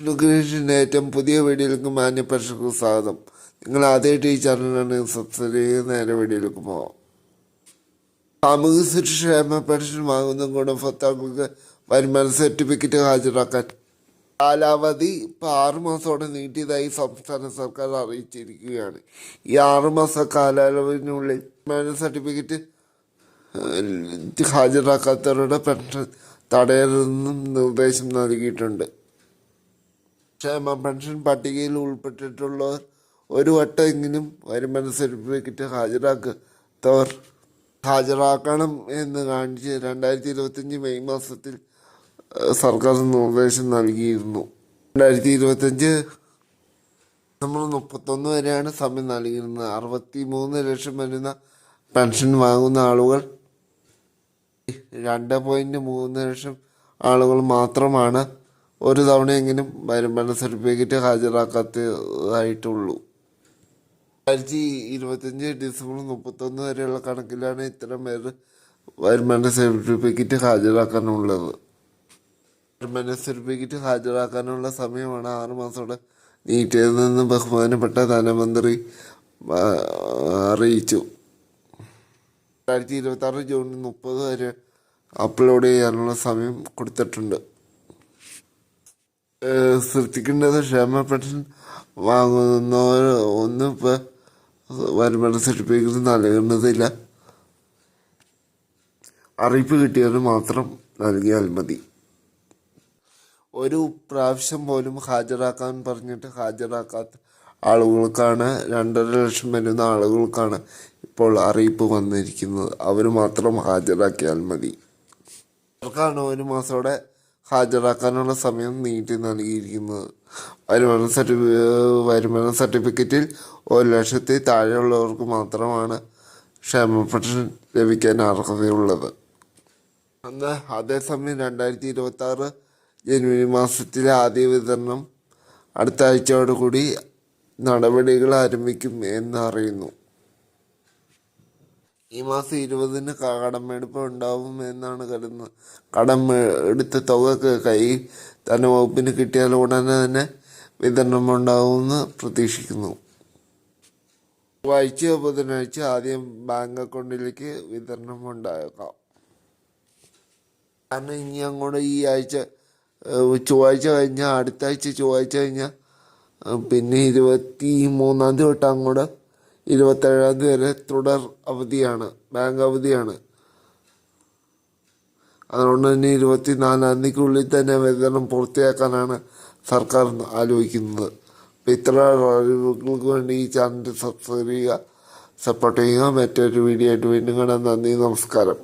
ഏറ്റവും പുതിയ വീഡിയോയിലേക്ക് മാന്യ പ്രേക്ഷകർക്ക് സ്വാഗതം. നിങ്ങൾ ആദ്യമായിട്ട് ഈ ചാനലാണ് സബ്സ്ക്രൈബ് ചെയ്ത് നേരെ വീഡിയോയിലേക്ക് പോകാം സാമൂഹ്യ സുരക്ഷ പെൻഷൻ വാങ്ങുന്ന ഗുണഭോക്താക്കൾക്ക് വരുമാന സർട്ടിഫിക്കറ്റ് ഹാജരാക്കാൻ കാലാവധി ഇപ്പം ആറുമാസത്തോടെ നീട്ടിയതായി സംസ്ഥാന സർക്കാർ അറിയിച്ചിരിക്കുകയാണ്. ഈ ആറുമാസ കാലാവധിനുള്ളിൽ വരുമാന സർട്ടിഫിക്കറ്റ് ഹാജരാക്കാത്തവരുടെ പെൻഷൻ തടയരുതെന്നും നിർദ്ദേശം നൽകിയിട്ടുണ്ട്. ക്ഷേമ പെൻഷൻ പട്ടികയിൽ ഉൾപ്പെട്ടിട്ടുള്ളവർ ഒരു വട്ടമെങ്കിലും വരുമാന സർട്ടിഫിക്കറ്റ് ഹാജരാക്കാത്തവർ ഹാജരാക്കണം എന്ന് കാണിച്ച് രണ്ടായിരത്തി ഇരുപത്തഞ്ച് മെയ് മാസത്തിൽ സർക്കാർ നിർദ്ദേശം നൽകിയിരുന്നു. രണ്ടായിരത്തി ഇരുപത്തഞ്ച് നമ്മൾ മുപ്പത്തൊന്ന് വരെയാണ് സമയം നൽകിയിരുന്നത്. അറുപത്തി മൂന്ന് ലക്ഷം വരുന്ന പെൻഷൻ വാങ്ങുന്ന ആളുകൾ രണ്ട് പോയിന്റ് മൂന്ന് ലക്ഷം ആളുകൾ മാത്രമാണ് ഒരു തവണയെങ്കിലും വരുമാന സർട്ടിഫിക്കറ്റ് ഹാജരാക്കാത്തതായിട്ടുള്ളൂ രണ്ടായിരത്തി ഇരുപത്തഞ്ച് ഡിസംബർ മുപ്പത്തൊന്ന് വരെയുള്ള കണക്കിലാണ് ഇത്തരം പേർ വരുമാന സർട്ടിഫിക്കറ്റ് ഹാജരാക്കാനുള്ളത്. വരുമാന സർട്ടിഫിക്കറ്റ് ഹാജരാക്കാനുള്ള സമയമാണ് ആറ് മാസത്തോടെ നീട്ടിയതെന്ന് ബഹുമാനപ്പെട്ട ധനമന്ത്രി അറിയിച്ചു. രണ്ടായിരത്തി ഇരുപത്തി ആറ് ജൂൺ മുപ്പത് വരെ അപ്ലോഡ് ചെയ്യാനുള്ള സമയം കൊടുത്തിട്ടുണ്ട്. ശ്രദ്ധിക്കേണ്ടത് ക്ഷേമ പെൻഷൻ വാങ്ങുന്നവർ ഒന്നും ഇപ്പോൾ വരുമാന സർട്ടിഫിക്കറ്റ് നൽകേണ്ടതില്ല. അറിയിപ്പ് കിട്ടിയവർ മാത്രം നൽകിയാൽ മതി. ഒരു പ്രാവശ്യം പോലും ഹാജരാക്കാൻ പറഞ്ഞിട്ട് ഹാജരാക്കാത്ത ആളുകൾക്കാണ് രണ്ടര ലക്ഷം വരുന്ന ആളുകൾക്കാണ് ഇപ്പോൾ അറിയിപ്പ് വന്നിരിക്കുന്നത്. അവർ മാത്രം ഹാജരാക്കിയാൽ മതി. അവർക്കാണ് ഒരു മാസത്തോടെ ഹാജരാക്കാനുള്ള സമയം നീട്ടി നൽകിയിരിക്കുന്നത് വരുമാന സർട്ടിഫി വരുമാന സർട്ടിഫിക്കറ്റിൽ ഒരു ലക്ഷത്തിൽ താഴെയുള്ളവർക്ക് മാത്രമാണ് ക്ഷേമ പെൻഷൻ ലഭിക്കാൻ അർഹതയുള്ളത്. അന്ന് അതേസമയം രണ്ടായിരത്തി ഇരുപത്തി ആറ് ജനുവരി മാസത്തിലെ ആദ്യ വിതരണം അടുത്ത ആഴ്ചയോടുകൂടി നടപടികൾ ആരംഭിക്കും എന്ന് അറിയുന്നു. ഈ മാസം ഇരുപതിന് കടമെടുപ്പ് ഉണ്ടാവും എന്നാണ് കരുതുന്നത്. കടം എടുത്ത തുക കൈ ധനവകുപ്പിന് കിട്ടിയാൽ ഉടനെ തന്നെ വിതരണം ഉണ്ടാവുമെന്ന് പ്രതീക്ഷിക്കുന്നു. ചൊവ്വാഴ്ചയോ ബുധനാഴ്ച ആദ്യം ബാങ്ക് അക്കൗണ്ടിലേക്ക് വിതരണം ഉണ്ടായേക്കാം. കാരണം ഇനി അങ്ങോട്ട് ഈ ആഴ്ച ചൊവ്വാഴ്ച കഴിഞ്ഞാൽ അടുത്ത ആഴ്ച ചൊവ്വാഴ്ച കഴിഞ്ഞാൽ പിന്നെ ഇരുപത്തി മൂന്നാം തീയതി തൊട്ട് അങ്ങോട്ട് ഇരുപത്തേഴാം തീയതി വരെ തുടർ അവധിയാണ് ബാങ്ക് അവധിയാണ്. അതുകൊണ്ട് തന്നെ ഇരുപത്തിനാലാം തീയതിക്കുള്ളിൽ തന്നെ വിതരണം പൂർത്തിയാക്കാനാണ് സർക്കാർ ആലോചിക്കുന്നത്. അപ്പം ഇത്ര അറിവുകൾക്ക് വേണ്ടി ഈ ചാനൽ സബ്സ്ക്രൈബ് ചെയ്യുക സപ്പോർട്ട് ചെയ്യുക. മറ്റൊരു വീഡിയോ ആയിട്ട് വീണ്ടും കാണാൻ നന്ദി നമസ്കാരം.